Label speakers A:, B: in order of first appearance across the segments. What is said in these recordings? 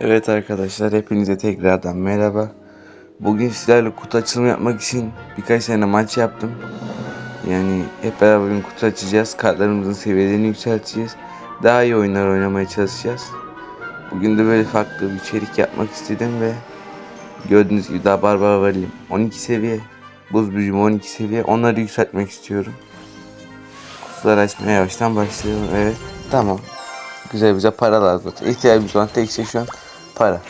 A: Evet arkadaşlar hepinize tekrardan merhaba. Bugün sizlerle kutu açılımı yapmak için birkaç tane maç yaptım. Yani hep beraber bugün kutu açacağız. Kartlarımızın seviyelerini yükselteceğiz. Daha iyi oyunlar oynamaya çalışacağız. Bugün de böyle farklı bir içerik yapmak istedim ve gördüğünüz gibi daha barbar varayım. 12 seviye. Buz büyücüm 12 seviye. Onları yükseltmek istiyorum. Kutuları açmaya yavaştan başlayalım. Evet tamam. Güzel bize para lazım. İhtiyacımız olan tek şey şu an para.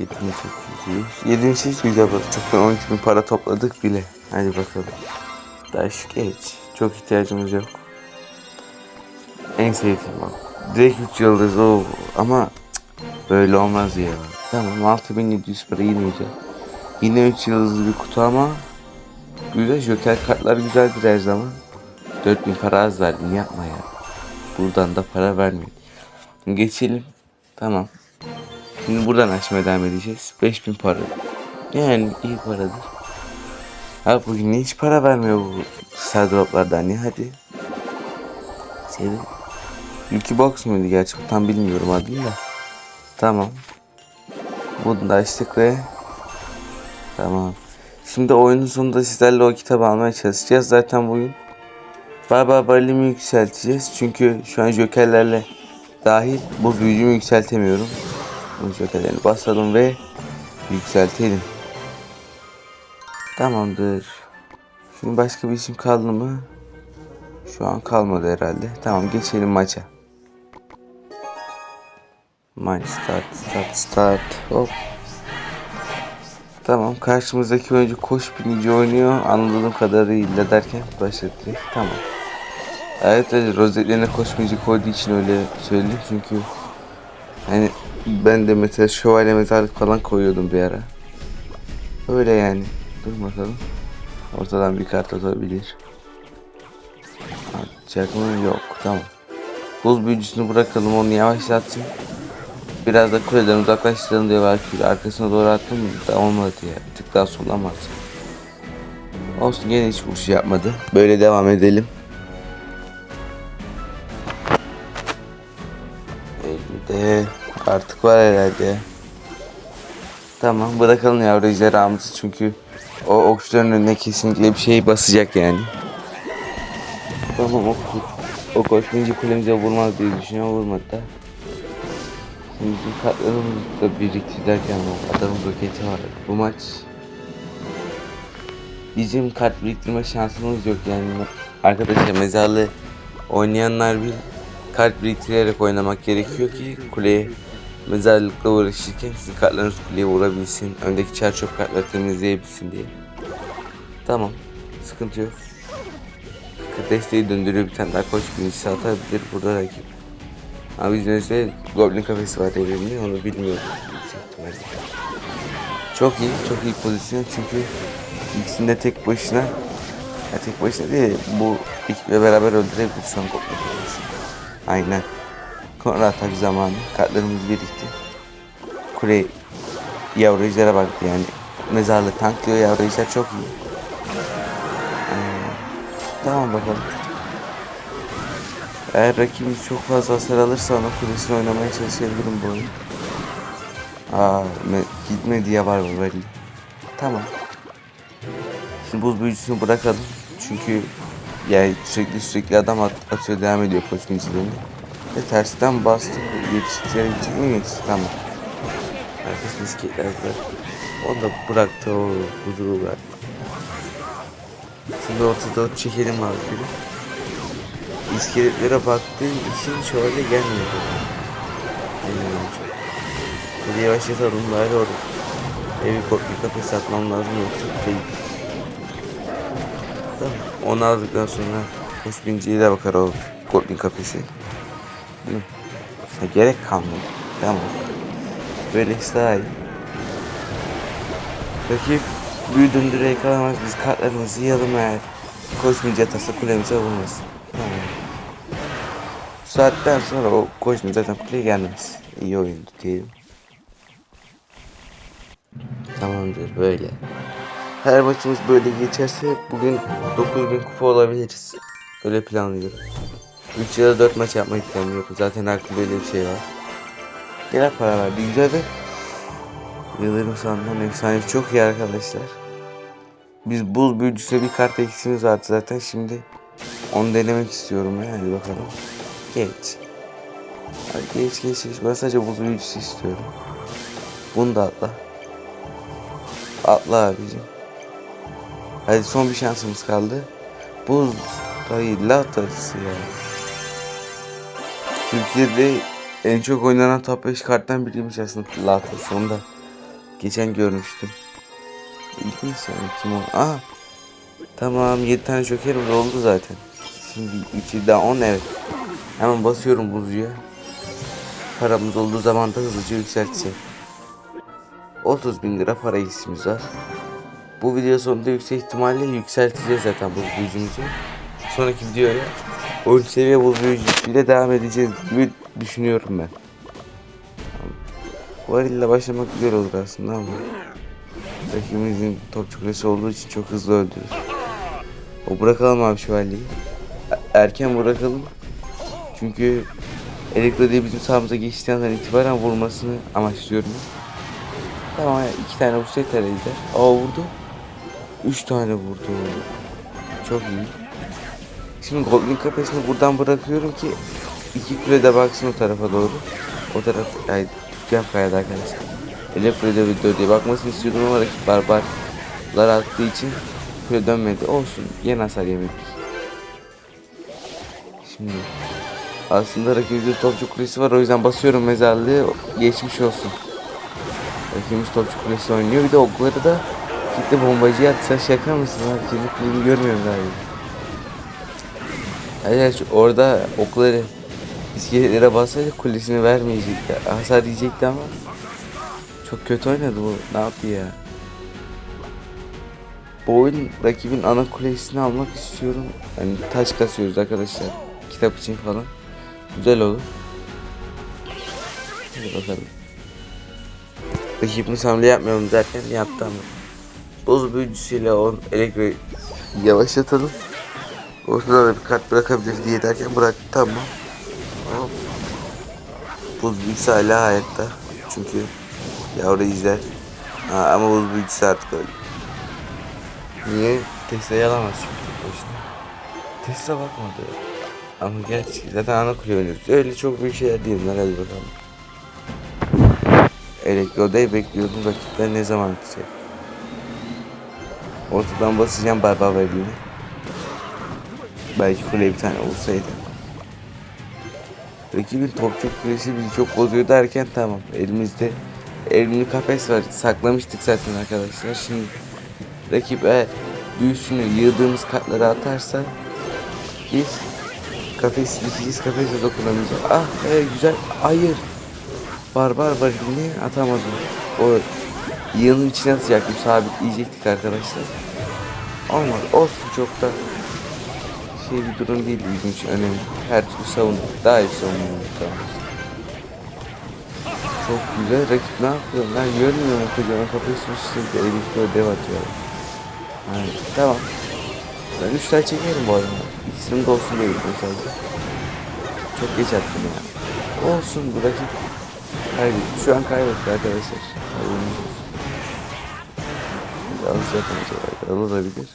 A: 7800 7800 güzel para. Çoktan 13 bin para topladık bile. Hadi bakalım. Daha şu geç. Çok ihtiyacımız yok. En sevdiğim bak. Direkt 3 yıldız o ama böyle olmaz ya. Tamam 6700 para yine güzel. Yine 3 yıldızlı bir kutu ama güzel joker kartlar güzeldir her zaman. 4000 para az verdin yapma ya. Buradan da para vermeyin. Geçelim. Tamam. Şimdi buradan açmaya devam edeceğiz. 5000 para. Yani iyi paradır. Abi bugün hiç para vermiyor bu star droplardan ya hadi. Seni. Lucky Box muydu gerçi tam bilmiyorum adını da. Tamam. Bunu da açtık ve Tamam. Şimdi oyunun sonunda sizlerle o kitabı almaya çalışacağız. Zaten bugün Barbar Barley'mi yükselteceğiz. Çünkü şu an jokerlerle dahil bu büyücümü yükseltemiyorum. Bu jokerlerini basalım ve yükseltelim. Tamamdır. Şimdi başka bir işim kaldı mı? Şu an kalmadı herhalde. Tamam geçelim maça. Maç start start start. Hop. Tamam karşımızdaki oyuncu koş binici oynuyor. Anladığım kadarıyla derken başladı. Tamam. Evet evet rozetlerine koşmayıcı koyduğu için öyle söyledim çünkü hani ben de mesela şövalye mezarlık falan koyuyordum bir ara. Öyle yani. Dur bakalım. Ortadan bir kart atabilir. Atacak mı? Yok. Tamam. Buz büyücüsünü bırakalım onu yavaşlatsın. Biraz da kuleden uzaklaştıralım diye belki arkasına doğru attım da olmadı ya. Bir tık daha atsam? Olsun gene hiç vuruş yapmadı. Böyle devam edelim. Elde artık var herhalde. Tamam bırakalım yavru ejderhamızı çünkü o okçuların önüne kesinlikle bir şey basacak yani. Tamam o, o koşmayınca kulemize vurmaz diye düşünüyorum vurmadı da. Şimdi kartlarımızı da biriktirirken adamın roketi var. Bu maç bizim kart biriktirme şansımız yok yani. Arkadaşlar mezarlı oynayanlar bir kart biriktirerek oynamak gerekiyor ki kuleye mezarlıkla uğraşırken sizin kartlarınız kuleye vurabilsin. Öndeki çer çöp kartları temizleyebilsin diye. Tamam. Sıkıntı yok. Desteği döndürüyor bir tane daha koç binicisi atabilir burada rakip. Ama biz mesela Goblin kafesi var evrimli onu bilmiyorum. Çok iyi, çok iyi pozisyon çünkü ikisinde tek başına ya tek başına değil bu ekiple beraber öldürebilir şu Goblin kafesi. Aynen. Kontra atak zamanı. Kartlarımız birikti. Kule yavru ejdere baktı yani. Mezarlık tanklıyor yavru ejder çok iyi. Ee, tamam bakalım. Eğer rakibimiz çok fazla hasar alırsa ona kulesini oynamaya çalışabilirim bu oyun. Aa, me- gitme diye var mı belli. Tamam. Şimdi buz büyücüsünü bırakalım. Çünkü yani sürekli sürekli adam at- atıyor devam ediyor koşmayıcılarını. Ve tersten bastı. Yetiştirebilecek mi yetişti? Tamam. Arkasında iskeletler var. O da bıraktı o huzuru bıraktı. Şimdi ortada çekelim abi biri. İskeletlere baktığı için şöyle gelmiyor. Bilmiyorum çok. Hadi yavaşlatalım bari orada. Evi bir kafes atmam lazım yoksa değil. Onu aldıktan sonra Osminci'ye de bakar o Goblin kafesi. Değil gerek kalmadı. Tamam. Böyle daha iyi. Rakip büyü döndüre yakalamaz. Biz kartlarımızı yiyalım eğer. Koşmayınca atasa kulemize vurmasın. Tamam. Saatten sonra o koşmayı zaten kuleye gelmez. İyi oyundu diyelim. Tamamdır böyle. Her maçımız böyle geçerse bugün 9000 kupa olabiliriz. Öyle planlıyorum. 3 ya da 4 maç yapmayı planlıyorum. Zaten aklımda öyle bir şey var. neler para verdi. Güzel ve Yıldırım sandığın efsanesi çok iyi arkadaşlar. Biz buz büyücüsü bir kart eksimiz vardı zaten şimdi onu denemek istiyorum ya hadi bakalım. Geç. Hadi geç geç geç. Ben sadece buz büyücüsü istiyorum. Bunu da atla. Atla abicim. Hadi son bir şansımız kaldı. Buz dayı latası ya. Türkiye'de en çok oynanan top 5 karttan biriymiş aslında latası onu da. Geçen görmüştüm. İlginç yani kim o? Aa. Tamam 7 tane jokerimiz oldu zaten. Şimdi 3 daha 10 evet. Hemen basıyorum buzcuya. Paramız olduğu zaman da hızlıca yükselteceğim. 30 bin lira para hissimiz var. Bu video sonunda yüksek ihtimalle yükselteceğiz zaten buz büyücümüzü. Sonraki videoya 13 seviye buz büyücüsüyle devam edeceğiz gibi düşünüyorum ben. Varille başlamak güzel olur aslında ama rakibimizin top kulesi olduğu için çok hızlı öldürür. O bırakalım abi şövalyeyi. E- Erken bırakalım. Çünkü Elektro diye bizim sahamıza geçtiği andan itibaren vurmasını amaçlıyorum. Tamam iki tane vursa yeter ejder. Aa vurdu. Üç tane vurdu. Çok iyi. Şimdi Goblin kafesini buradan bırakıyorum ki iki kulede baksın o tarafa doğru. O taraf yani Türkçem kayada arkadaşlar. Elektro'da video diye bakmasını istiyordum ama rakip barbarlar attığı için kule dönmedi. Olsun yine hasar yemedik. Şimdi aslında rakibimizde topçu kulesi var o yüzden basıyorum mezarlığı geçmiş olsun. Rakibimiz topçu kulesi oynuyor bir de okları da gitti bombacı atsa şaka mısın abi kendi görmüyorum. Hayır şu- orada okları iskeletlere bassaydı kulesini vermeyecekti. Hasar diyecekti ama çok kötü oynadı bu. Ne yaptı ya? Bu oyun rakibin ana kulesini almak istiyorum. Yani taş kasıyoruz arkadaşlar. Kitap için falan. Güzel olur. Hadi bakalım. Rakibimiz hamle yapmayalım derken yaptı ama. Buz büyücüsüyle on elektro yavaşlatalım. Ortada da bir kart bırakabilir diye derken bıraktı tamam. Hop. Buz büyücüsü hala hayatta. Çünkü yavru izler. Ha, ama buz büyücüsü artık öldü. Niye? Tesla'yı alamaz çünkü başına. Tesla bakmadı. Ama gerçi zaten ana oynuyoruz. Öyle çok büyük şeyler değil bunlar hadi bakalım. Elektro'da bekliyordum rakipler ne zaman atacak. Ortadan basacağım barbar verdiğini. Belki kule bir tane olsaydı. Rakibin topçu kulesi bizi çok bozuyor derken tamam elimizde elimli kafes var. Saklamıştık zaten arkadaşlar. Şimdi rakip eğer büyüsünü yığdığımız kartları atarsa biz kafes dikeceğiz kafese dokunamayacağız. Ah evet güzel. Hayır. Barbar var atamadım. O yığının içine atacaktım sabitleyecektik arkadaşlar olmadı olsun çok da şey bir durum değil bizim için önemli. Her türlü savunduk. Daha iyi savunmamız tamam. Çok güzel rakip ne yapıyor? Ben görmüyorum kocaman kafayı elimizde dev atıyor. Yani, tamam. Ben 3 tane çekerim bu arada. İkisinin de olsun diye gittim sadece. Çok geç attım ya. Olsun bu rakip. Kaybetti. Şu an kaybetti arkadaşlar. Olsun. Alacak acaba. Alabilir.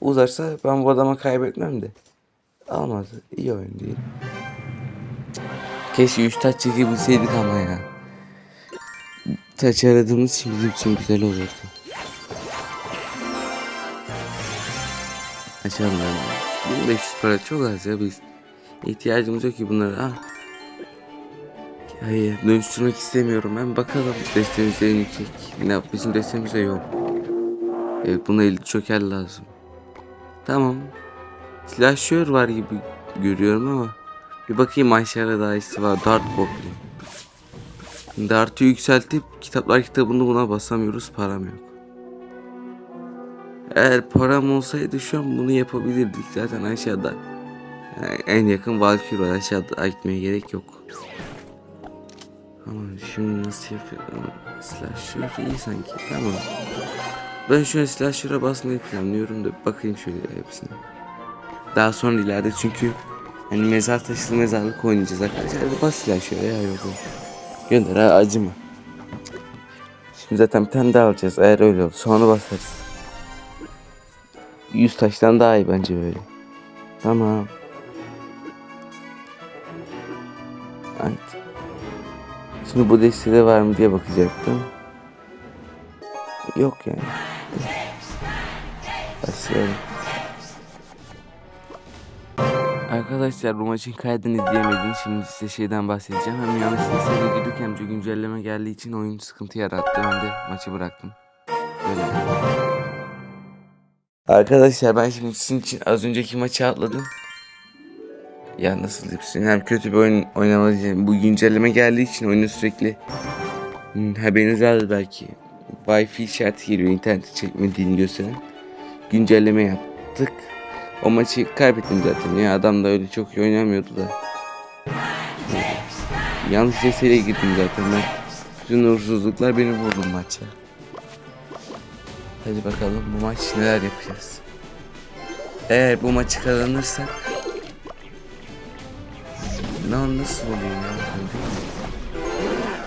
A: Uzarsa ben bu adama kaybetmem de. Almadı. İyi oyun değil. Keşke 3 taç çekebilseydik ama ya. Taç aradığımız için bizim için güzel olurdu. Açalım ben. 1500 para çok az ya biz. İhtiyacımız yok ki bunlara. Ah. Hayır dönüştürmek istemiyorum ben bakalım destemiz en yüksek. Ne bizim destemizde yok. Evet buna 50 çöker lazım. Tamam. Slasher var gibi görüyorum ama bir bakayım aşağıda daha iyisi var. Dart Goblin. Dart'ı yükseltip kitaplar kitabını buna basamıyoruz. Param yok. Eğer param olsaydı şu an bunu yapabilirdik. Zaten aşağıda yani en yakın Valkyrie var. Aşağıda gitmeye gerek yok. Ama şimdi nasıl yapıyorum? Slasher iyi sanki. Tamam. Ben şu an slasher'a basmayı planlıyorum da bakayım şöyle hepsine. Daha sonra ileride çünkü hani mezar taşlı mezarlık oynayacağız arkadaşlar. Hadi bas slasher'a ya yok. Gönder ha acıma. Şimdi zaten bir tane daha alacağız eğer öyle olur. Sonra basarız. 100 taştan daha iyi bence böyle. Tamam. Evet. Şimdi bu destede var mı diye bakacaktım. Yok yani. Başlayalım. Arkadaşlar bu maçın kaydını izleyemedim. Şimdi size şeyden bahsedeceğim. Hem yanlış sesle girdik hem de güncelleme geldiği için oyun sıkıntı yarattı. Ben de maçı bıraktım. Böyle. Arkadaşlar ben şimdi sizin için az önceki maçı atladım. Ya nasıl size, hem kötü bir oyun oynamadığım bu güncelleme geldiği için oyunu sürekli hmm, haberiniz vardı belki. Wi-Fi işareti geliyor interneti çekmediğini gösteren. Güncelleme yaptık. O maçı kaybettim zaten ya adam da öyle çok iyi oynamıyordu da. Yanlış sesiyle girdim zaten ben. Bütün uğursuzluklar beni vurdu maça. Hadi bakalım bu maç neler yapacağız. Eğer bu maçı kazanırsak Lan nasıl oluyor ya?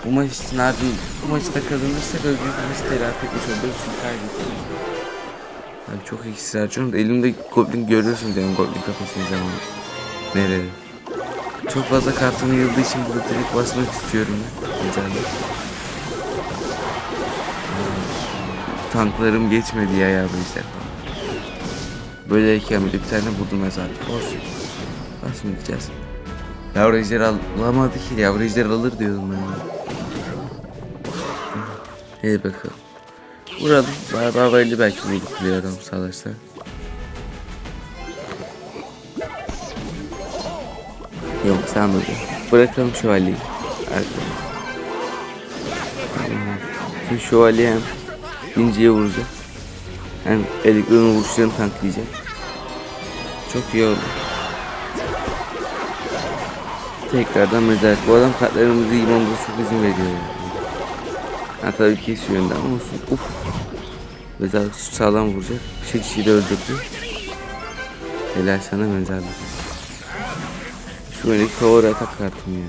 A: Bu maç için abi bu maçı da kazanırsak öbür maçı telafi etmiş oluruz kaybettik. Ben çok iksir harcıyorum da elimde goblin görüyorsunuz yani goblin kafasını zaman. Nerede? Çok fazla kartım yıldığı için burada direkt basmak istiyorum ben. Güzel. Tanklarım geçmedi ya ya bu falan. Böyleyken bile bir tane buldum mesela. Olsun. Basmayacağız. Yavru ejder al- alamadı ki. Yavru ejder alır diyordum ben. Hadi bakalım. Vuralım. Barbar belli belki vurdukluyor adam savaşta. Yok burada. Bırakalım şövalyeyi. Şimdi şövalye hem inciye vuracak. Hem elektronik vuruşlarını tanklayacak. Çok iyi oldu. Tekrardan mezar. Bu adam kartlarımızı imamda çok izin veriyor. Yani. Ha tabii kesiyor önden ama olsun. Uf. Mezarlık sağlam vuracak. Bir kişiyi de öldürdü. Helal sana mezarlık. Şu öndeki cover atak kartım ya.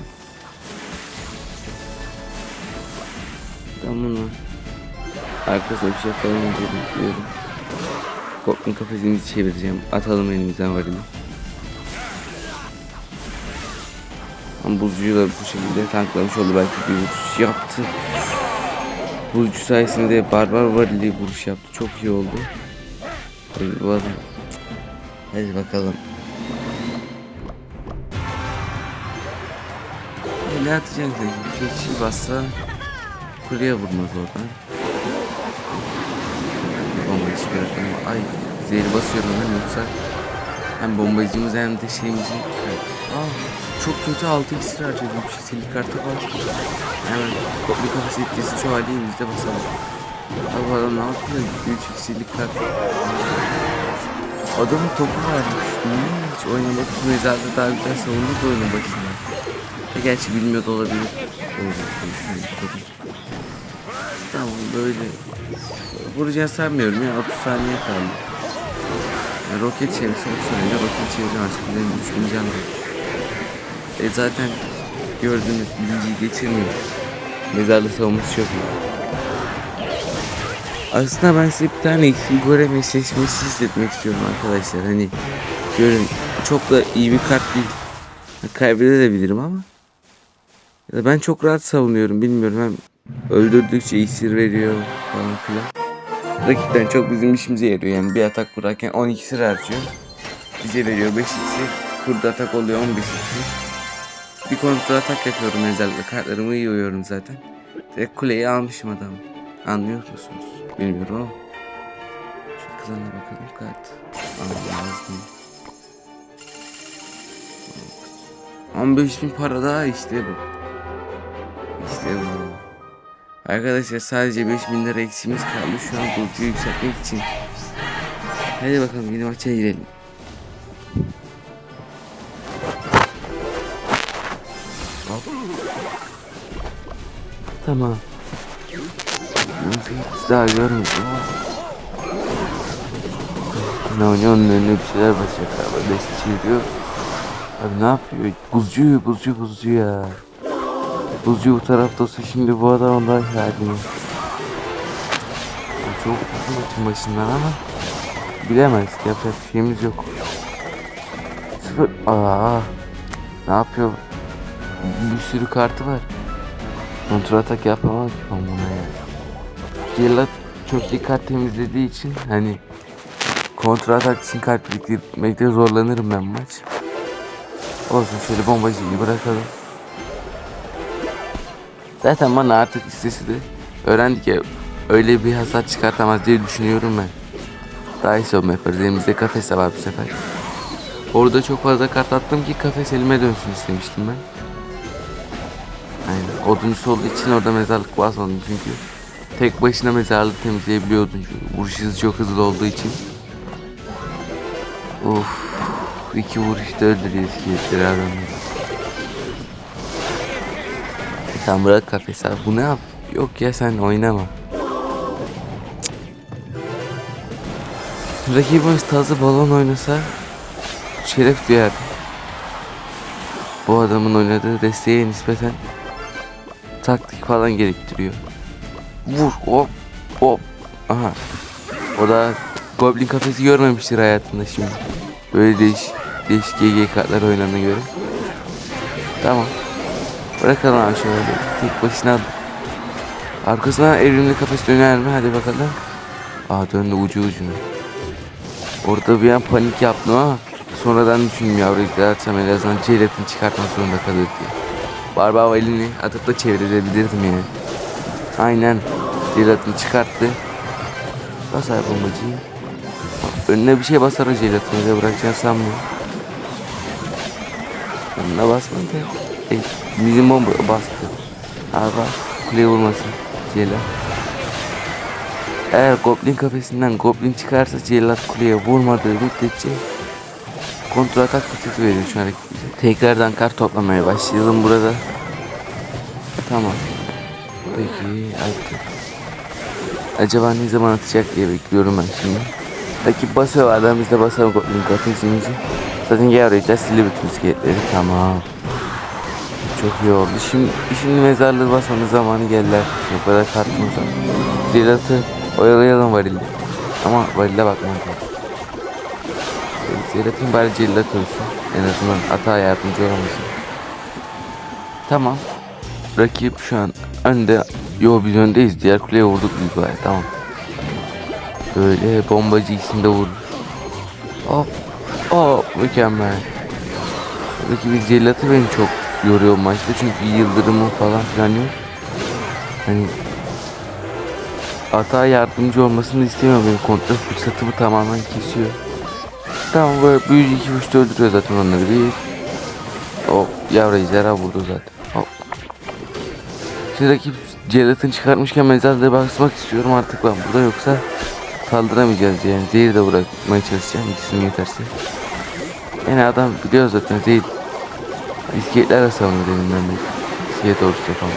A: Tamam lan. Arkasına bir şey diye bekliyorum. Goblin kafesini çevireceğim. Atalım elimizden varili. Ama buzcuyu da bu şekilde tanklamış oldu. Belki bir yaptı. Buzcu sayesinde barbar varili vuruş yaptı. Çok iyi oldu. Bu adam. Hadi bakalım. Ne atacak da keçi bassa kuleye vurmaz oradan. Bomba hiçbir Ay zehri basıyorum ben yoksa hem bombacımız hem de şeyimizi Aa, çok kötü altı iksir harcadım bir şey silik kartı var. Hemen bir kafası etkisi şu halde elimizde basalım. Abi adam ne yapıyor? Üç iksirlik kart. Adamın topu varmış. Niye hiç oynamadı mezarda daha güzel savundu da oyunun başında. E gerçi bilmiyor da olabilir. Doğru. Tamam böyle vuracağını sanmıyorum ya 30 saniye kaldı. Yani roket çevirse 30 saniye roket çevireceğim artık benim 3000 can var. E zaten gördüğünüz birinciyi geçirmiyor. Mezarlı savunması çok iyi. Aslında ben size bir tane Igor meşleşmesi hissetmek istiyorum arkadaşlar. Hani görün çok da iyi bir kart değil. Kaybedebilirim ama. Ya ben çok rahat savunuyorum bilmiyorum hem öldürdükçe iksir veriyor falan filan. Rakipten çok bizim işimize yarıyor yani bir atak vurarken 10 iksir harcıyor. Bize veriyor 5 iksir. Kurda atak oluyor 15 iksir. Bir kontrol atak yapıyorum mezarlıkla kartlarımı iyi uyuyorum zaten. Direkt kuleyi almışım adamı. Anlıyor musunuz? Bilmiyorum ama. Şu kılana bakalım kart. Anlamazdım. 15 bin para daha işte bu. İşte bu. Arkadaşlar sadece 5000 lira eksiğimiz kaldı şu an burcu yükseltmek için. Hadi bakalım yeni maça girelim. Tamam. Hiç daha görmedim. Ne oynuyor onun önüne bir şeyler basacak galiba. Desti çeviriyor. Abi ne yapıyor? Buzcu, buzcu, buzcu ya. Buzcu bu tarafta olsa şimdi bu adam ondan halini. Çok uzun maçın başından ama bilemez. Yapacak bir şeyimiz yok. Sıfır. Aa, ne yapıyor? Bir sürü kartı var. Kontrol atak yapamam ki ben buna ya. Cellat çok iyi kart temizlediği için hani kontrol atak için kart biriktirmekte zorlanırım ben maç. Olsun şöyle bombacıyı bırakalım. Zaten bana artık istesi de öğrendik ya öyle bir hasar çıkartamaz diye düşünüyorum ben. Daha iyi savunma yaparız. Elimizde kafes de var bu sefer. Orada çok fazla kart attım ki kafes elime dönsün istemiştim ben. Oduncusu olduğu için orada mezarlık basmadım çünkü. Tek başına mezarlık temizleyebiliyor oduncu. Vuruş hızı çok hızlı olduğu için. Of. iki vuruşta öldürüyor iskeletleri adamı. Tamam bırak kafes abi. Bu ne yap? Yok ya sen oynama. Rakibimiz tazı balon oynasa şeref duyar. Bu adamın oynadığı desteğe nispeten taktik falan gerektiriyor. Vur hop hop. Aha. O da Goblin kafesi görmemiştir hayatında şimdi. Böyle değiş değişik GG kartlar oynanına göre. Tamam. Bırakalım abi şöyle. Tek başına Arkasına evrimli kafes döner mi? Hadi bakalım. Aa döndü ucu ucuna. Orada bir an panik yaptım ama sonradan düşündüm yavru izlersem en azından Ceylet'ini çıkartmak zorunda kalır diye. Barbava elini atıp da çevirebilirdim yani. Aynen. Ceylet'ini çıkarttı. Basar bombacıyı. Önüne bir şey basar o Ceylet'ini de bırakacağını sanmıyorum. Önüne basmadı. E, bizim bomba bastı. Abi bak kuleye vurmasın. Cellat. Eğer Goblin kafesinden Goblin çıkarsa Cellat kuleye vurmadığı müddetçe kontrol atak fırsatı veriyor şu hareket. Tekrardan kart toplamaya başlayalım burada. Tamam. Peki attı. Acaba ne zaman atacak diye bekliyorum ben şimdi. Rakip basıyor adam biz de basalım Goblin kafesimizi. Zaten yavrayacağız sili bütün iskeletleri tamam. Çok iyi oldu. Şimdi, şimdi mezarlığı basmanın zamanı geldi. O kadar kartımız var. Zelat'ı oyalayalım varilde. Ama varilde bakmam lazım. Zelat'ın bari cellat olsun. En azından hata yardımcı olamasın. Tamam. Rakip şu an önde. Yo biz öndeyiz. Diğer kuleye vurduk biz bari. Tamam. Böyle bombacı ikisini de vurur. Hop. Hop. Mükemmel. Rakibin cellatı beni çok yoruyor maçta çünkü yıldırımı falan filan yok. Hani hata yardımcı olmasını istemiyorum benim kontrol fırsatımı tamamen kesiyor. Tamam böyle büyücü iki uçta öldürüyor zaten onları bir. Hop yavru ejderha vurdu zaten. Hop. Şimdi rakip celatını çıkartmışken mezarlığı basmak istiyorum artık ben burada yoksa saldıramayacağız yani. Zehir de bırakmaya çalışacağım ikisini yeterse. Yani adam biliyor zaten zehir İskeletler savunur elinden bir iskelet olursa falan.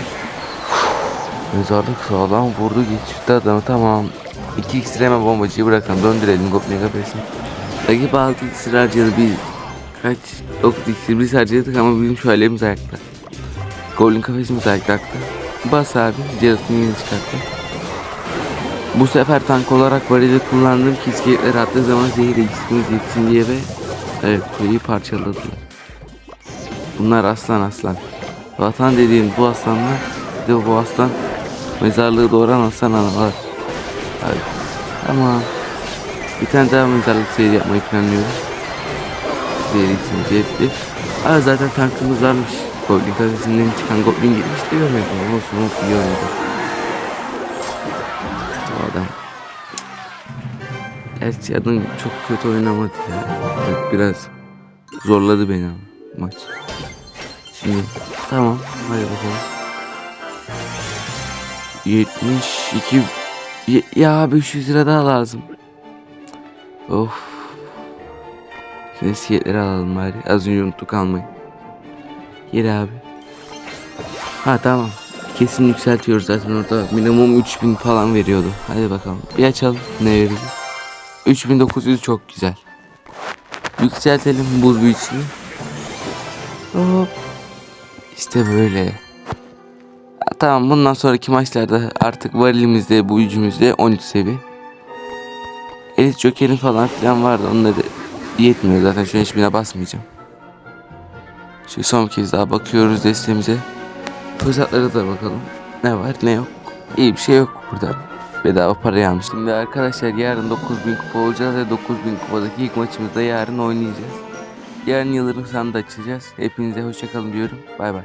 A: Mezarlık sağlam vurdu geçirdi adamı tamam. İki iksir hemen bombacıyı bırakalım döndürelim Goblin kafesini. Rakip altı iksir harcadı bir kaç dokuz iksir biz harcadık ama bizim şu halimiz ayakta. Goblin kafesimiz ayakta. Bas abi Cerat'ın yeni çıkarttı. Bu sefer tank olarak varili kullandım ki iskeletler attığı zaman zehir iksirimiz yetsin diye ve evet kuleyi parçaladılar. Bunlar aslan aslan. Vatan dediğin bu aslanlar bir de bu aslan mezarlığı doğuran aslan analar. Hadi. Tamam. Bir tane daha mezarlık seyri yapmayı planlıyorum. Seyri ismi cepli. Aa zaten tankımız varmış. Goblin kafesinden çıkan Goblin girmiş de görmedim. Olsun olsun oynadı. Bu adam. Gerçi adam çok kötü oynamadı ya. Biraz zorladı beni ama maç. Şimdi tamam hadi bakalım. 72 ya, ya 500 lira daha lazım. Of. Şimdi iskeletleri alalım bari. Az önce unuttuk almayı. Gel abi. Ha tamam. Kesin yükseltiyoruz zaten orada minimum 3000 falan veriyordu. Hadi bakalım. Bir açalım ne verecek. 3900 çok güzel. Yükseltelim buz büyüsünü. Hop. İşte böyle. Tamam bundan sonraki maçlarda artık varilimizde bu gücümüzde 13 seviye. Elit Joker'in falan filan vardı onları yetmiyor zaten şu hiçbirine basmayacağım. Şimdi son kez daha bakıyoruz destemize. Fırsatlara da bakalım. Ne var ne yok. İyi bir şey yok burada. Bedava parayı almış. Şimdi arkadaşlar yarın 9000 kupa olacağız ve 9000 kupadaki ilk maçımızda yarın oynayacağız. Yarın Yıldırım Sandı açacağız. Hepinize hoşçakalın diyorum. Bay bay.